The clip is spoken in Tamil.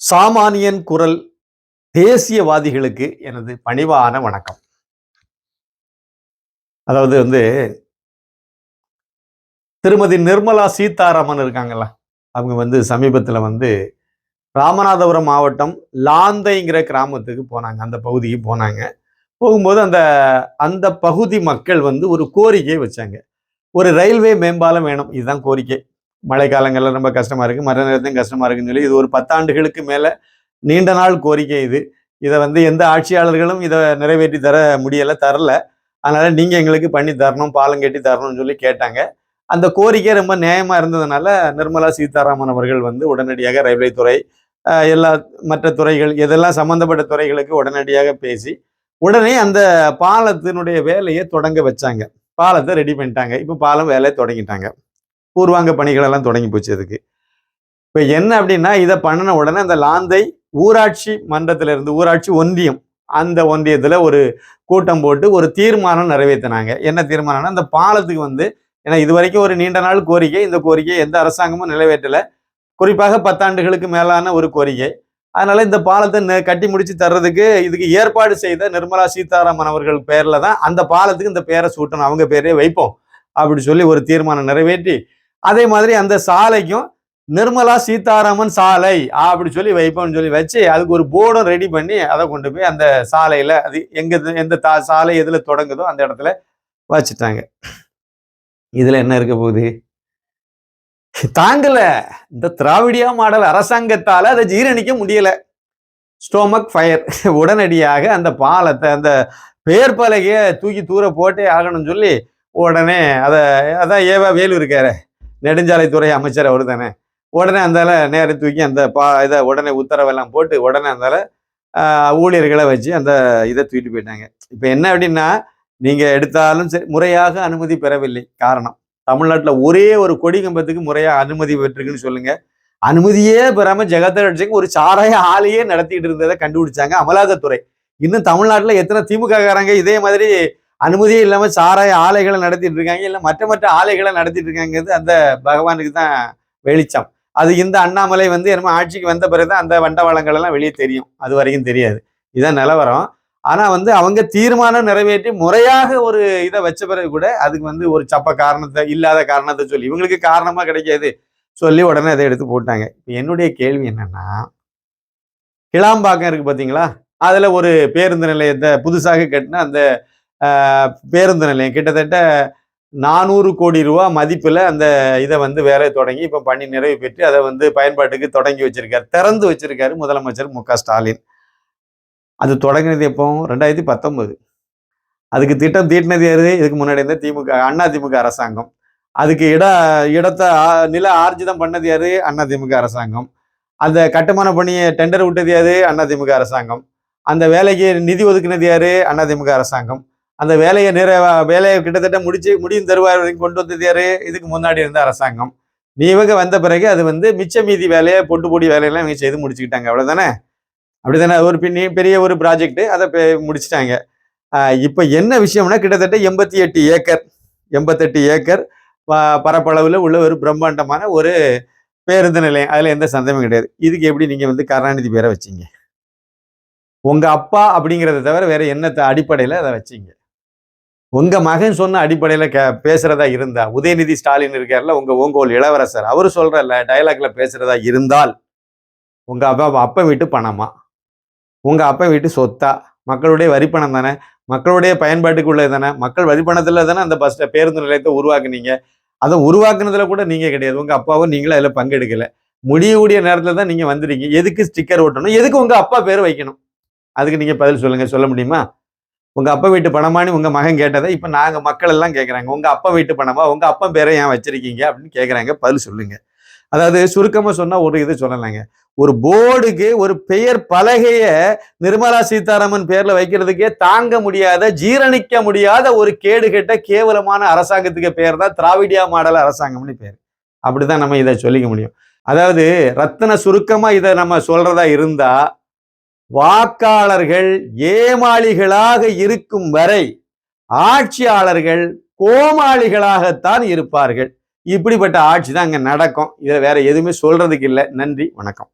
சாமானியன் குரல் தேசியவாதிகளுக்கு எனது பணிவான வணக்கம். அதாவது வந்து திருமதி நிர்மலா சீதாராமன் இருக்காங்கல்ல அவங்க வந்து சமீபத்தில் வந்து ராமநாதபுரம் மாவட்டம் லாந்தைங்கிற கிராமத்துக்கு போனாங்க அந்த பகுதிக்கு போனாங்க. போகும்போது அந்த அந்த பகுதி மக்கள் வந்து ஒரு கோரிக்கையை வச்சாங்க. ஒரு ரயில்வே மேம்பாலம் வேணும் இதுதான் கோரிக்கை. மழை காலங்களில் ரொம்ப கஷ்டமா இருக்கு. மற்ற நேரத்தையும் கஷ்டமா இருக்குன்னு சொல்லி இது ஒரு பத்தாண்டுகளுக்கு மேலே நீண்ட நாள் கோரிக்கை இது. இதை வந்து எந்த ஆட்சியாளர்களும் இதை நிறைவேற்றி தர முடியல தரல. அதனால நீங்கள் எங்களுக்கு பண்ணி தரணும் பாலம் கட்டி தரணும்னு சொல்லி கேட்டாங்க. அந்த கோரிக்கை ரொம்ப நியாயமாக இருந்ததுனால நிர்மலா சீதாராமன் அவர்கள் வந்து உடனடியாக ரயில்வே துறை எல்லா மற்ற துறைகள் இதெல்லாம் சம்மந்தப்பட்ட துறைகளுக்கு உடனடியாக பேசி உடனே அந்த பாலத்தினுடைய வேலையை தொடங்க வச்சாங்க. பாலத்தை ரெடி பண்ணிட்டாங்க. இப்போ பாலம் வேலையை தொடங்கிட்டாங்க. பூர்வாங்க பணிகளெல்லாம் தொடங்கி போச்சு அதுக்கு. இப்போ என்ன அப்படின்னா இதை பண்ணின உடனே அந்த லாந்தை ஊராட்சி மன்றத்துல இருந்து ஊராட்சி ஒன்றியம் அந்த ஒன்றியத்தில் ஒரு கூட்டம் போட்டு ஒரு தீர்மானம் நிறைவேற்றினாங்க என்ன தீர்மானம்னா அந்த பாலத்துக்கு வந்து ஏன்னா இது வரைக்கும் ஒரு நீண்ட நாள் கோரிக்கை இந்த கோரிக்கையை எந்த அரசாங்கமும் நிறைவேற்றல. குறிப்பாக பத்தாண்டுகளுக்கு மேலான ஒரு கோரிக்கை. அதனால இந்த பாலத்தை நெ- கட்டி முடிச்சு தர்றதுக்கு இதுக்கு ஏற்பாடு செய்த நிர்மலா சீதாராமன் அவர்கள் பேரில் தான் அந்த பாலத்துக்கு இந்த பேரை சூட்டணும். அவங்க பேரே வைப்போம் அப்படி சொல்லி ஒரு தீர்மானம் நிறைவேற்றி அதே மாதிரி அந்த சாலைக்கும் நிர்மலா சீதாராமன் சாலை அப்படி சொல்லி வைப்போம்னு சொல்லி வச்சு அதுக்கு ஒரு போர்டும் ரெடி பண்ணி அதை கொண்டு போய் அந்த சாலையில் அது எங்க எந்த தா சாலை எதில் தொடங்குதோ அந்த இடத்துல வச்சுட்டாங்க. இதில் என்ன இருக்க போகுது? தாங்கல. இந்த திராவிடியா மாடல் அரசாங்கத்தால் அதை ஜீரணிக்க முடியல. ஸ்டோமக் ஃபயர் உடனடியாக அந்த பாலத்தை அந்த பேர் பலகையை தூக்கி தூர போட்டே ஆகணும்னு சொல்லி உடனே அதை அதான் ஏவா வேலு இருக்காரு. நெடுஞ்சாலைத்துறை அமைச்சர் அவர் தானே உடனே அந்தால நேரம் தூக்கி அந்த பா இதை உடனே உத்தரவெல்லாம் போட்டு உடனே அந்தால ஊழியர்களை வச்சு அந்த இதை தூக்கிட்டு போயிட்டாங்க. இப்போ என்ன அப்படின்னா நீங்கள் எடுத்தாலும் சரி முறையாக அனுமதி பெறவில்லை. காரணம் தமிழ்நாட்டில் ஒரே ஒரு கொடி கம்பத்துக்கு முறையாக அனுமதி பெற்றுருக்குன்னு சொல்லுங்கள் அனுமதியே பெறாமல் ஜெகதர் சிங் ஒரு சாராய ஆலையே நடத்திட்டு இருந்ததை கண்டுபிடிச்சாங்க அமலாக்கத்துறை. இன்னும் தமிழ்நாட்டில் எத்தனை திமுக காரங்க இதே மாதிரி அனுமதியே இல்லாமல் சாராய ஆலைகளை நடத்திட்டு இருக்காங்க. இல்லை மற்ற மற்ற ஆலைகளை நடத்திட்டு இருக்காங்கிறது அந்த பகவானுக்கு தான் வெளிச்சம். அது இந்த அண்ணாமலை வந்து என்னமோ ஆட்சிக்கு வந்த பிறகுதான் அந்த வண்டவாளங்கள் எல்லாம் வெளியே தெரியும். அது வரைக்கும் தெரியாது. இதான் நிலவரம். ஆனால் வந்து அவங்க தீர்மானம் நிறைவேற்றி முறையாக ஒரு இதை வச்ச பிறகு கூட அதுக்கு வந்து ஒரு சப்ப காரணத்தை இல்லாத காரணத்தை சொல்லி இவங்களுக்கு காரணமாக கிடைக்காது சொல்லி உடனே அதை எடுத்து போட்டாங்க. இப்போ என்னுடைய கேள்வி என்னன்னா கிளாம்பாக்கம் இருக்கு பார்த்தீங்களா அதில் ஒரு பேருந்து நிலையத்தை புதுசாக கட்டின அந்த பேருந்து நிலையம். கிட்டத்தட்ட நானூறு கோடி ரூபா மதிப்பில் அந்த இதை வந்து வேலையை தொடங்கி இப்போ பணி நிறைவு பெற்று அதை வந்து பயன்பாட்டுக்கு தொடங்கி வச்சிருக்காரு. திறந்து வச்சிருக்காரு முதலமைச்சர் மு க ஸ்டாலின். அது தொடங்கினது எப்போ? ரெண்டாயிரத்தி பத்தொன்பது அதுக்கு திட்டம் தீட்டினது யாரு? இதுக்கு முன்னாடி இருந்த திமுக அண்ணா திமுக அரசாங்கம். அதுக்கு இட இடத்தை நில ஆர்ஜிதம் பண்ணது யாரு? அண்ணா திமுக அரசாங்கம். அந்த கட்டுமான பணியை டெண்டர் விட்டது யாரு? அண்ணா திமுக அரசாங்கம். அந்த வேலைக்கு நிதி ஒதுக்குனது யாரு? அண்ணா திமுக அரசாங்கம். அந்த வேலையை நிற வேலையை கிட்டத்தட்ட முடிச்சு முடியும் தருவார் வரைக்கும் கொண்டு வந்ததாரு இதுக்கு முன்னாடி இருந்த அரசாங்கம். நீ இவங்க வந்த பிறகு அது வந்து மிச்ச மீதி வேலையை பொட்டு பொடி வேலையெல்லாம் இவங்க செய்து முடிச்சுக்கிட்டாங்க. அவ்வளவுதானே? அப்படிதானே? ஒரு பின்னி பெரிய ஒரு ப்ராஜெக்ட் அதை முடிச்சிட்டாங்க. இப்போ என்ன விஷயம்னா கிட்டத்தட்ட எண்பத்தி எட்டு ஏக்கர் எண்பத்தெட்டு ஏக்கர் ப- உள்ள ஒரு பிரம்மாண்டமான ஒரு பேருந்து நிலையம். அதில் எந்த சந்தேகமும் கிடையாது. இதுக்கு எப்படி நீங்கள் வந்து கருணாநிதி பேரை வச்சீங்க? உங்கள் அப்பா அப்படிங்கிறத தவிர வேறு என்னத்தை அடிப்படையில் அதை வச்சீங்க? உங்க மகன் சொன்ன அடிப்படையில க பேசுறதா இருந்தா உதயநிதி ஸ்டாலின் இருக்கார்ல உங்க ஓங்கோல் இளவரசர் அவரு சொல்றல்ல டைலாக்ல பேசுறதா இருந்தால் உங்க அப்பா அப்பா வீட்டு பணமா? உங்க அப்பா வீட்டு சொத்தா? மக்களுடைய வரிப்பணம் தானே? மக்களுடைய பயன்பாட்டுக்கு உள்ளது தானே? மக்கள் வரிப்பணத்தில் தானே அந்த பஸ் பேருந்து நிலையத்தை உருவாக்குனீங்க? அதை உருவாக்குனதுல கூட நீங்கள் கிடையாது. உங்கள் அப்பாவும் நீங்களும் அதில் பங்கெடுக்கலை. முடியக்கூடிய நேரத்தில் தான் நீங்கள் வந்துடுங்க எதுக்கு ஸ்டிக்கர் ஓட்டணும்? எதுக்கு உங்கள் அப்பா பேர் வைக்கணும்? அதுக்கு நீங்கள் பதில் சொல்லுங்கள் சொல்ல முடியுமா? உங்க அப்பா வீட்டு பணமான்னு உங்கள் மகன் கேட்டதை இப்போ நாங்கள் மக்கள் எல்லாம் கேட்குறாங்க உங்கள் அப்பா வீட்டு பணமா? உங்கள் அப்பா பேரை ஏன் வச்சிருக்கீங்க? அப்படின்னு கேட்குறாங்க பதில் சொல்லுங்க. அதாவது சுருக்கமாக சொன்னால் ஒரு இது சொல்லலைங்க. ஒரு போர்டுக்கு ஒரு பெயர் பலகையை நிர்மலா சீதாராமன் பேரில் வைக்கிறதுக்கே தாங்க முடியாத ஜீரணிக்க முடியாத ஒரு கேடுகெட்ட கேவலமான அரசாங்கத்துக்கு பேர் தான் திராவிடியா மாடல் அரசாங்கம்னு பேர். அப்படிதான் நம்ம இதை சொல்லிக்க முடியும். அதாவது ரத்தன சுருக்கமாக இதை நம்ம சொல்றதா இருந்தால் வாக்காளர்கள் ஏமாளிகளாக இருக்கும் வரை ஆட்சியாளர்கள் கோமாளிகளாகத்தான் இருப்பார்கள். இப்படிப்பட்ட ஆட்சி தான் அங்கே நடக்கும். இதை வேற எதுவுமே சொல்றதுக்கு இல்லை. நன்றி. வணக்கம்.